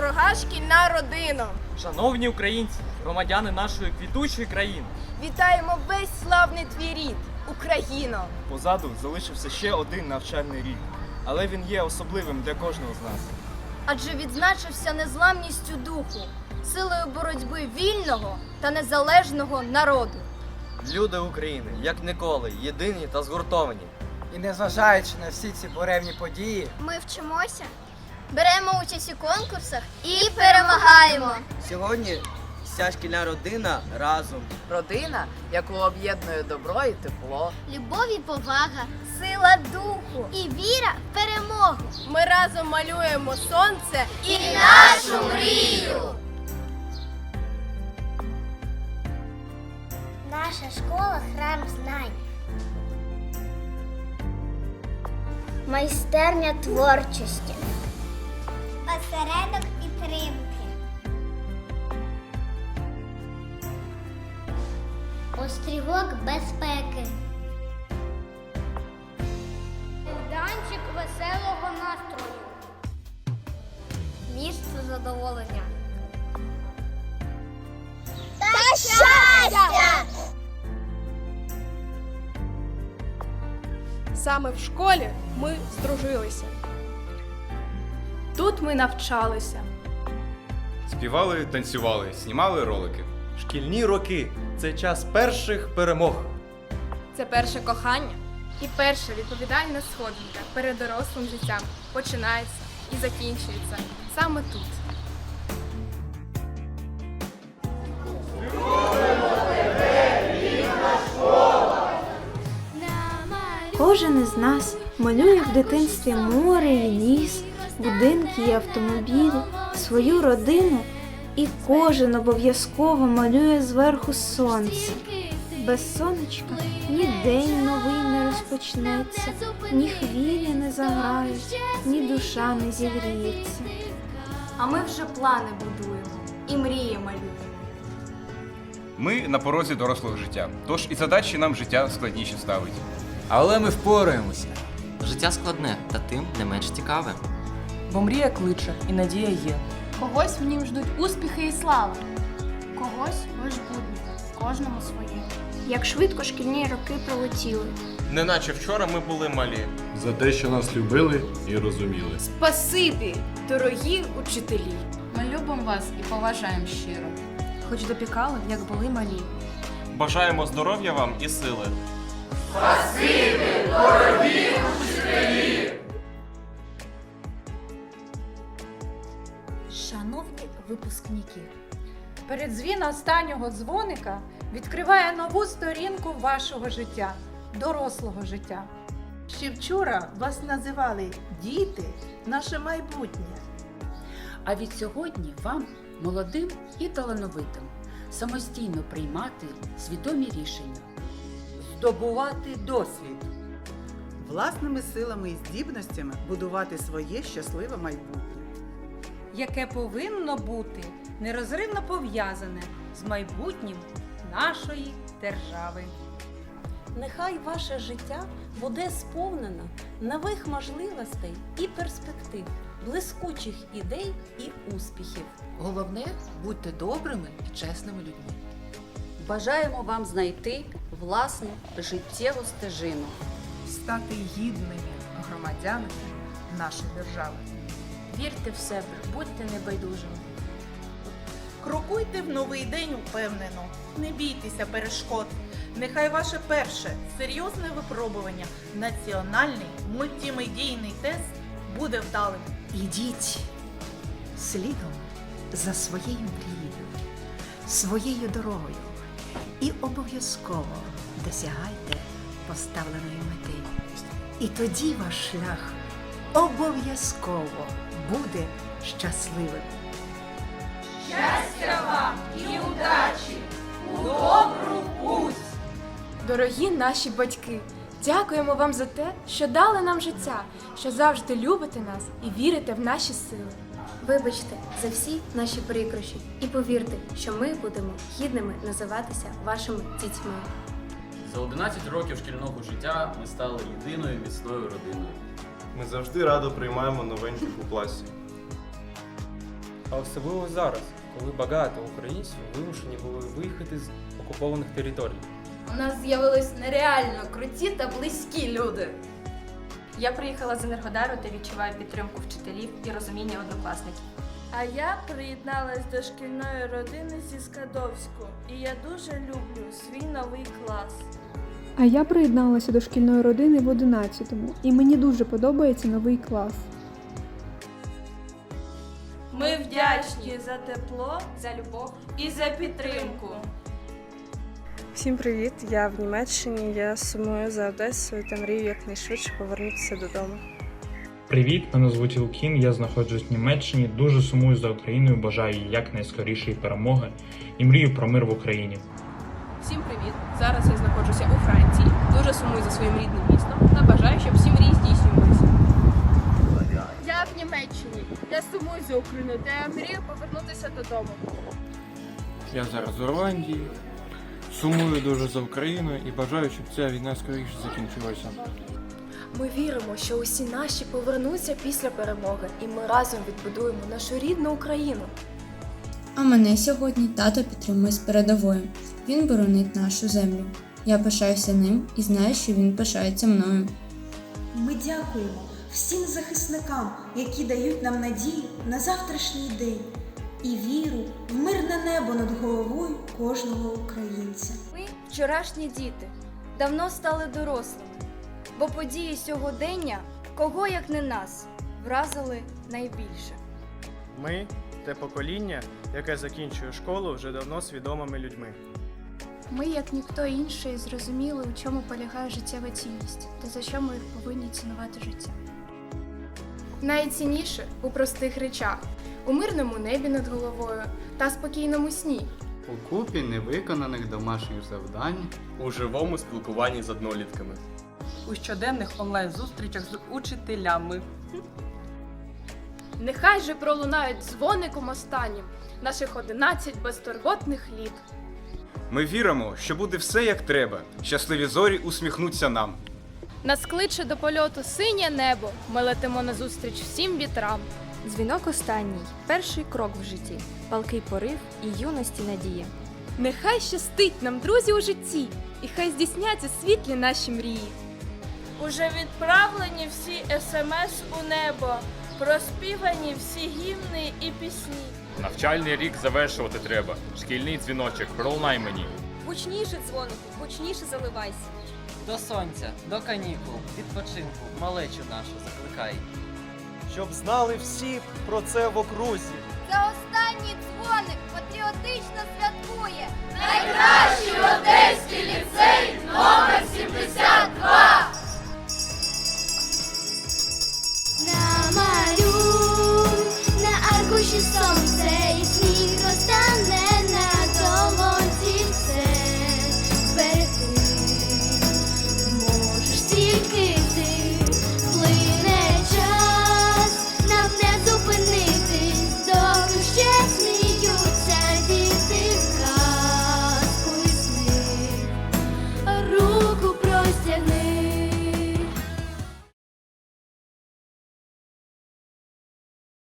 Дорога шкільна родина! Шановні українці, громадяни нашої квітучої країни, Вітаємо весь славний твій рід, Україно! Позаду залишився ще один навчальний рік, але він є особливим для кожного з нас. адже відзначився незламністю духу, силою боротьби вільного та незалежного народу. Люди України, як ніколи, єдині та згуртовані. І незважаючи на всі ці буремні події, Ми вчимося, беремо участь у конкурсах і перемагаємо. Сьогодні вся шкільна родина разом. Родина, яку об'єднує добро і тепло. Любов і повага, сила духу і віра в перемогу. Ми разом малюємо сонце І нашу мрію. Наша школа храм знань. Майстерня творчості. Осередок підтримки. Острівок безпеки. Майданчик веселого настрою. Місце задоволення. Та щастя! Саме в школі ми здружилися. Тут ми навчалися. Співали, танцювали, знімали ролики. Шкільні роки це час перших перемог. Це перше кохання і перша відповідальна сходинка перед дорослим життям починається і закінчується саме тут. Кожен із нас малює в дитинстві море і ліс, будинки і автомобілі, свою родину, і кожен обов'язково малює зверху сонце. Без сонечка ні день новий не розпочнеться, ні хвилі не заграють, ні душа не зігріється. А ми вже плани будуємо і мрії малюємо. Ми на порозі дорослого життя, тож і задачі нам життя складніші ставить. Але ми впораємося. Життя складне та тим не менш цікаве. Бо мрія кличе і надія є. Когось в нім ждуть успіхи і слава, когось лиш будні, кожному своє. Як швидко шкільні роки пролетіли. Неначе вчора ми були малі. За те, що нас любили і розуміли. Спасибі, дорогі учителі! Ми любимо вас і поважаємо щиро. Хоч допікали, як були малі. Бажаємо здоров'я вам і сили. Шановні випускники, Передзвін останнього дзвоника відкриває нову сторінку вашого життя, дорослого життя. Ще вчора вас називали діти, наше майбутнє. А від сьогодні вам, молодим і талановитим, самостійно приймати свідомі рішення. здобувати досвід. власними силами і здібностями будувати своє щасливе майбутнє. Яке повинно бути нерозривно пов'язане з майбутнім нашої держави. Нехай ваше життя буде сповнено нових можливостей і перспектив, блискучих ідей і успіхів. Головне будьте добрими і чесними людьми. Бажаємо вам знайти власну життєву стежину. Стати гідними громадянами нашої держави. Вірте в себе, будьте небайдужими. Крокуйте в новий день упевнено, не бійтеся перешкод. Нехай ваше перше серйозне випробування, національний мультимедійний тест буде вдалим. Ідіть слідом за своєю мрією, своєю дорогою і обов'язково досягайте поставленої мети. І тоді ваш шлях обов'язково буде щасливим. Щастя вам і удачі у добру путь! Дорогі наші батьки, дякуємо вам за те, що дали нам життя, що завжди любите нас і вірите в наші сили. Вибачте за всі наші прикрощі і повірте, що ми будемо гідними називатися вашими дітьми. За 11 років шкільного життя ми стали єдиною міцною родиною. Ми завжди радо приймаємо новеньких у класі. а особливо зараз, коли багато українців вимушені були виїхати з окупованих територій. У нас з'явились нереально круті та близькі люди. Я приїхала з Енергодару та відчуваю підтримку вчителів і розуміння однокласників. А я приєдналась до шкільної родини зі Скадовську, і я дуже люблю свій новий клас. А я приєдналася до шкільної родини в 11-му, і мені дуже подобається новий клас. Ми вдячні за тепло, за любов і за підтримку. Всім привіт! Я в Німеччині. Я сумую за Одесою та мрію якнайшвидше повернутися додому. Привіт, мене звуть Ілкін, я знаходжусь в Німеччині, дуже сумую за Україною, бажаю їй якнайскорішої перемоги і мрію про мир в Україні. Всім привіт! Зараз я знаходжуся у Франції. Дуже сумую за своїм рідним містом та бажаю, щоб всі мрії здійснювалися. Я в Німеччині. Я сумую за Україною та я мрію повернутися додому. Я зараз в Ірландії. Сумую дуже за Україну і бажаю, щоб ця війна скоріше закінчилася. Ми віримо, що усі наші повернуться після перемоги, і ми разом відбудуємо нашу рідну Україну. А мене сьогодні тато підтримує з передовою. Він боронить нашу землю. Я пишаюся ним і знаю, що він пишається мною. Ми дякуємо всім захисникам, які дають нам надію на завтрашній день і віру в мирне небо над головою кожного українця. Ми вчорашні діти, давно стали дорослими, бо події сьогодення, кого як не нас, вразили найбільше. Ми те покоління, яке закінчує школу вже давно свідомими людьми. Ми, як ніхто інший, зрозуміли, у чому полягає життєва цінність та за що ми повинні цінувати життя. Найцінніше у простих речах, у мирному небі над головою та спокійному сні. У купі невиконаних домашніх завдань. У живому спілкуванні з однолітками. У щоденних онлайн-зустрічах з учителями. Нехай же пролунають дзвоником останнім наших 11 безтурботних літ. Ми віримо, що буде все як треба. Щасливі зорі усміхнуться нам. Нас кличе до польоту синє небо. Ми летимо назустріч всім вітрам. Дзвінок останній перший крок в житті, палкий порив і юності надія. Нехай щастить нам, друзі, у житті, і хай здійсняться світлі наші мрії. Уже відправлені всі смс у небо, проспівані всі гімни і пісні. Навчальний рік завершувати треба. Шкільний дзвіночок, пролунай мені. Гучніше дзвонику, гучніше заливайся. До сонця, до канікул, відпочинку, малечу нашу закликай. Щоб знали всі про це в окрузі. Це останній дзвоник патріотично святкує. Найкращий одеський ліцей номер 72!